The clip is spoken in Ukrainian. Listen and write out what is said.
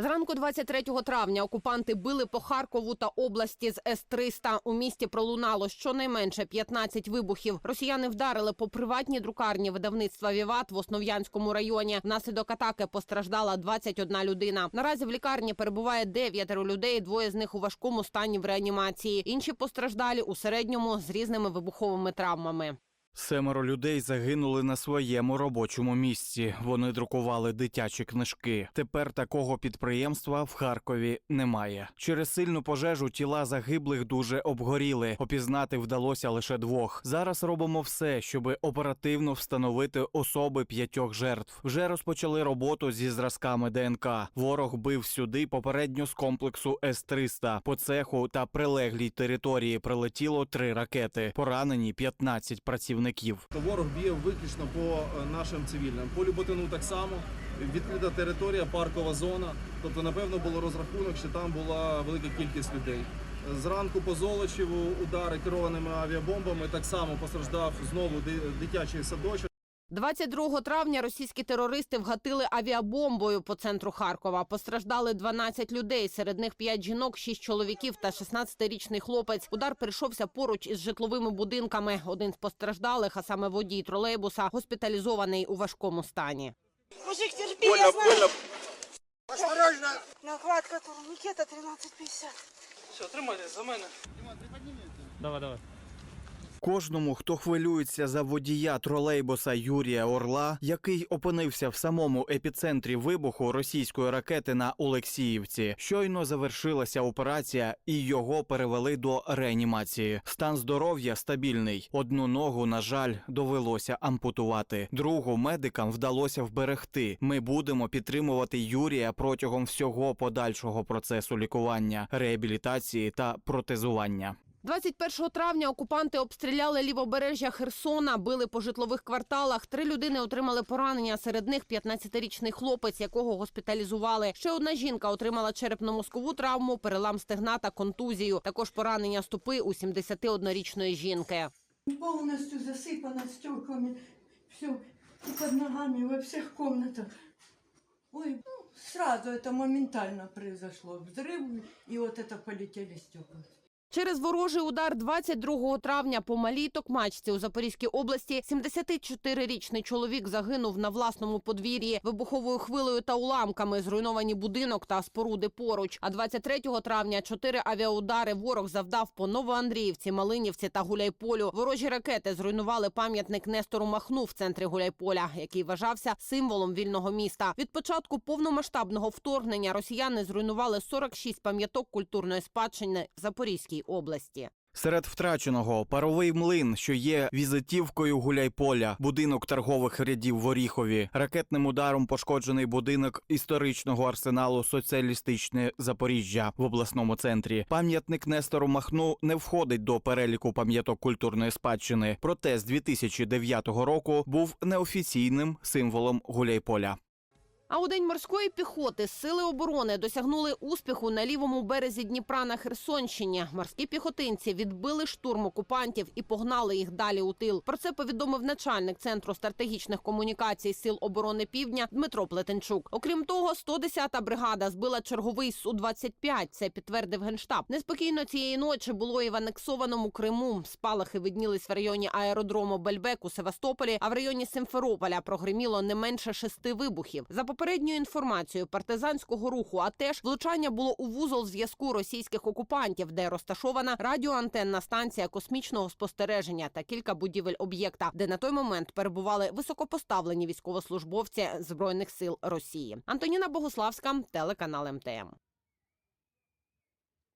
Зранку 23 травня окупанти били по Харкову та області з С-300. У місті пролунало щонайменше 15 вибухів. Росіяни вдарили по приватній друкарні видавництва «Віват» в Основ'янському районі. Внаслідок атаки постраждала 21 людина. Наразі в лікарні перебуває дев'ятеро людей. Двоє з них у важкому стані в реанімації. Інші постраждалі у середньому з різними вибуховими травмами. Семеро людей загинули на своєму робочому місці. Вони друкували дитячі книжки. Тепер такого підприємства в Харкові немає. Через сильну пожежу тіла загиблих дуже обгоріли. Опізнати вдалося лише двох. Зараз робимо все, щоб оперативно встановити особи п'ятьох жертв. Вже розпочали роботу зі зразками ДНК. Ворог бив сюди попередньо з комплексу С-300. По цеху та прилеглій території прилетіло три ракети. Поранені 15 працівників. То ворог б'є виключно по е, нашим цивільним. По Люботину так само. Відкрита територія, паркова зона. Тобто, напевно, було розрахунок, що там була велика кількість людей. Зранку по Золочеву удари керованими авіабомбами так само постраждав знову дитячий садочок. 22 травня російські терористи вгатили авіабомбою по центру Харкова. Постраждали 12 людей. Серед них 5 жінок, 6 чоловіків та 16-річний хлопець. Удар прийшовся поруч із житловими будинками. Один з постраждалих, а саме водій тролейбуса, госпіталізований у важкому стані. Мужик, терпи, я знаю. Осторожно. Накладка турникета 13.50. Все, тримайтесь за мене. Давай, давай. Кожному, хто хвилюється за водія тролейбуса Юрія Орла, який опинився в самому епіцентрі вибуху російської ракети на Олексіївці, щойно завершилася операція, і його перевели до реанімації. Стан здоров'я стабільний. Одну ногу, на жаль, довелося ампутувати. Другу медикам вдалося вберегти. Ми будемо підтримувати Юрія протягом всього подальшого процесу лікування, реабілітації та протезування. 21 травня окупанти обстріляли лівобережжя Херсона, били по житлових кварталах. Три людини отримали поранення. Серед них 15-річний хлопець, якого госпіталізували. Ще одна жінка отримала черепно-мозкову травму, перелам стегна та контузію. Також поранення стопи у 71-річної жінки. полностью засыпано стеклами, все, и под ногами во всех комнатах. Ой, ну, сразу это моментально произошло. Взрыв, и вот это полетели стекла. Через ворожий удар 22 травня по малій Токмачці у Запорізькій області 74-річний чоловік загинув на власному подвір'ї вибуховою хвилею та уламками. Зруйновані будинок та споруди поруч. А 23 травня чотири авіаудари ворог завдав по Новоандріївці, Малинівці та Гуляйполю. Ворожі ракети зруйнували пам'ятник Нестору Махну в центрі Гуляйполя, який вважався символом вільного міста. Від початку повномасштабного вторгнення росіяни зруйнували 46 пам'яток культурної спадщини в Запорізькій області. Серед втраченого паровий млин, що є візитівкою Гуляйполя, будинок торгових рядів в Оріхові, ракетним ударом пошкоджений будинок історичного арсеналу соціалістичне Запоріжжя в обласному центрі. Пам'ятник Нестору Махну не входить до переліку пам'яток культурної спадщини. Проте з 2009 року був неофіційним символом Гуляйполя. А у день морської піхоти сили оборони досягнули успіху на лівому березі Дніпра на Херсонщині. Морські піхотинці відбили штурм окупантів і погнали їх далі у тил. Про це повідомив начальник центру стратегічних комунікацій сил оборони Півдня Дмитро Плетенчук. Окрім того, 110-та бригада збила черговий су 25 Це підтвердив генштаб. Неспокійно цієї ночі було і в анексованому Криму. Спалахи виднілись в районі аеродрому Бельбек у Севастополі. А в районі Симферополя прогриміло не менше шести вибухів. За попередньою інформацією партизанського руху, а теж влучання було у вузол зв'язку російських окупантів, де розташована радіоантенна станція космічного спостереження та кілька будівель об'єкта, де на той момент перебували високопоставлені військовослужбовці збройних сил Росії. Антоніна Богославська, телеканал МТМ.